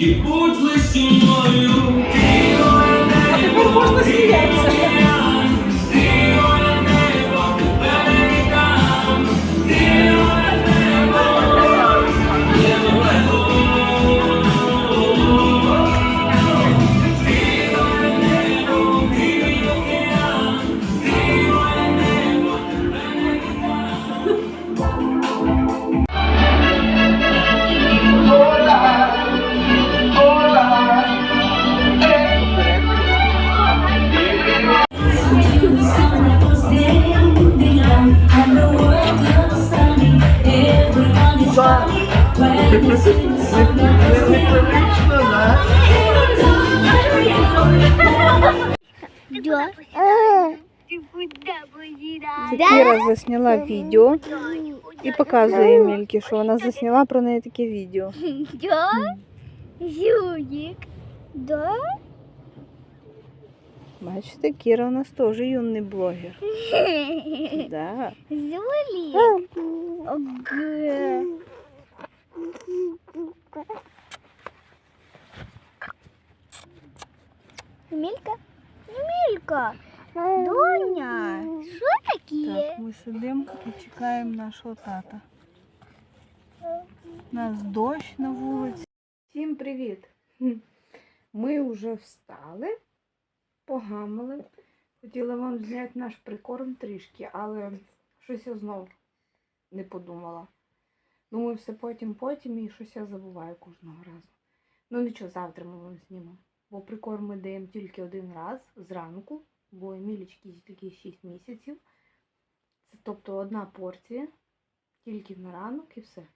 віддаю, тільки будь лиш зі мною. Кіра засняла відео і показує Емільки, що вона засняла про неї таке відео. Да? Юлик. Да? Бачите, Кіра у нас теж юний блогер. Да. Юлик. Ага. Мілька? Мілька. Доня. Що таке? Так, ми сидимо і чекаємо нашого тата. У нас дощ на вулиці. Всім привіт! Ми вже встали, погамали. Хотіла вам зняти наш прикорм трішки, але щось я знов не подумала. Думаю, все потім, потім і щось я забуваю кожного разу. Ну нічого, завтра ми вам знімемо. Бо прикорм ми даємо тільки один раз зранку, бо Емілічки тільки 6 місяців. Це тобто одна порція, тільки на ранок і все.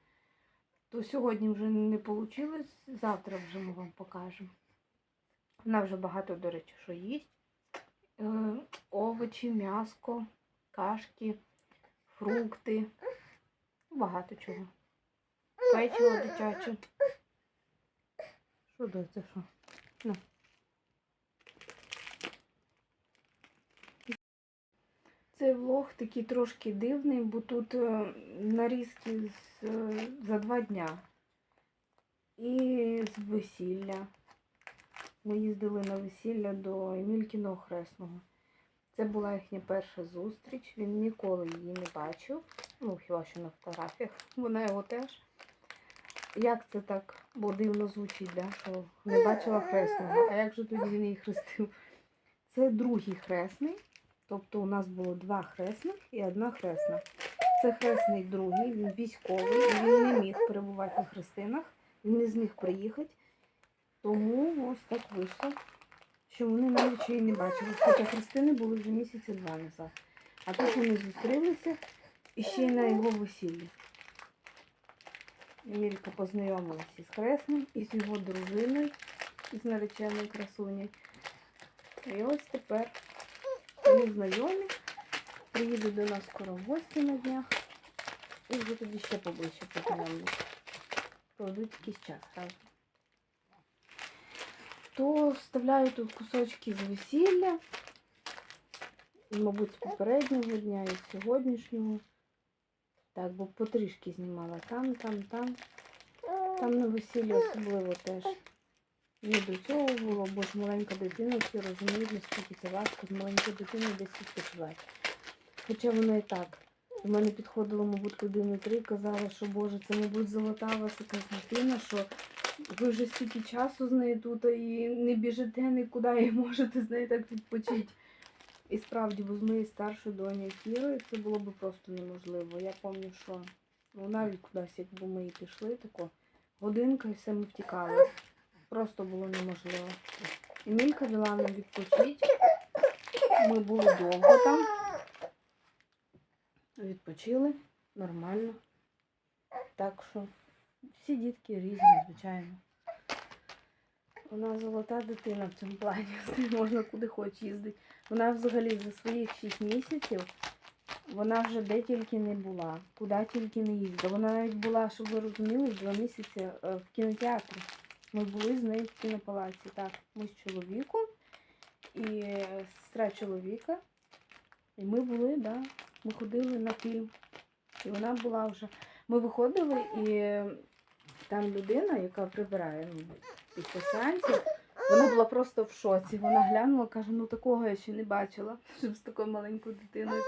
То сьогодні вже не вийшло, завтра вже ми вам покажемо. Вона вже багато, до речі, що їсть. Е, овочі, м'яско, кашки, фрукти. Багато чого. Печиво дитяче. Що доця, що? На. Цей влог такий трошки дивний, бо тут е, нарізки з, е, за два дня. І з весілля. Ми їздили на весілля до Емількіного хресного. Це була їхня перша зустріч. Він ніколи її не бачив. Ну, хіба що на фотографіях. Вона його теж. Як це так бо дивно звучить, да? що не бачила хресного. А як же тоді він її хрестив? Це другий хресний. Тобто у нас було два хресних і одна хресна. Це хресний другий, він військовий, він не міг перебувати на хрестинах, він не зміг приїхати. Тому ось так вийшло, що вони навіть й не бачили. Хоча хрестини були вже місяці два назад. А тут вони зустрілися і ще й на його весіллі. Емілька познайомилася із хресним, і з його дружиною, із нареченою красунею. І ось тепер вони знайомі. Приїдуть до нас скоро в гості на днях. І вже тоді ще поближче познайомлюсь. Проведуть якийсь час, правда. То вставляю тут кусочки з весілля. Мабуть, з попереднього дня і з сьогоднішнього. Так, бо потрішки знімала там, там, там. Там на весіллі особливо теж. Не до цього було, бо ж маленька дитина, всі розуміють, наскільки це важко з маленькою дитиною десь відпочивати. Хоча вона і так. До мене підходило, мабуть, людини три, казала, що Боже, це, мабуть, золота вас якась дитина, що ви вже стільки часу з нею тут і не біжите нікуди і можете з нею так відпочити. І справді, бо з моєю старшою донею Кірою це було б просто неможливо. Я пам'ятаю, що ну, навіть кудись, якби ми і пішли, тако годинка і все ми втікали. Просто було неможливо. І Мілька вела нам відпочити. Ми були довго там. Відпочили нормально. Так що всі дітки різні, звичайно. Вона золота дитина в цьому плані. З нею можна куди хоч їздити. Вона взагалі за своїх 6 місяців вона вже де тільки не була, куди тільки не їздила. Вона навіть була, щоб ви розуміли, два місяці е, в кінотеатрі. Ми були з нею в кінопалаці. Так, ми з чоловіком і е, сестра чоловіка. І ми були, да, ми ходили на фільм. І вона була вже. Ми виходили, і там людина, яка прибирає після вона була просто в шоці. Вона глянула, каже, ну такого я ще не бачила, щоб з такою маленькою дитиною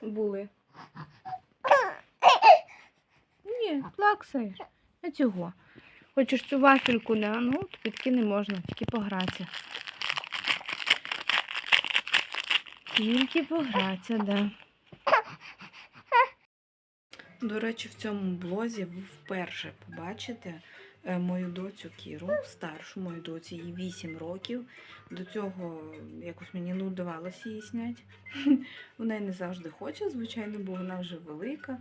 тут були. Ні, плаксаєш. А цього. Хочеш цю вафельку, не? Ну, тобі не можна, тільки погратися. Тільки погратися, да. До речі, в цьому блозі ви вперше побачите мою доцю Кіру, старшу мою доці, їй 8 років. До цього якось мені не вдавалося її зняти. Вона не завжди хоче, звичайно, бо вона вже велика.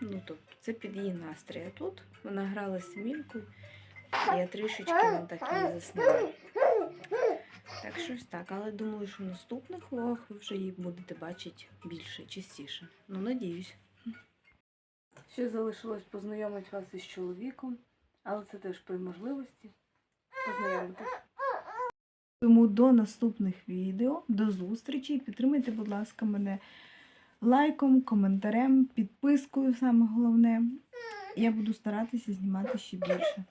Ну, тобто це під її настрій. А тут вона грала з Емількою, і я трішечки вон так її засняла. Так щось так, але думаю, що в наступних влогах ви вже її будете бачити більше, частіше. Ну, надіюсь. Ще залишилось познайомити вас із чоловіком, але це теж при можливості. Познайомитись. Тому до наступних відео, до зустрічі. Підтримайте, будь ласка, мене лайком, коментарем, підпискою, саме головне. Я буду старатися знімати ще більше.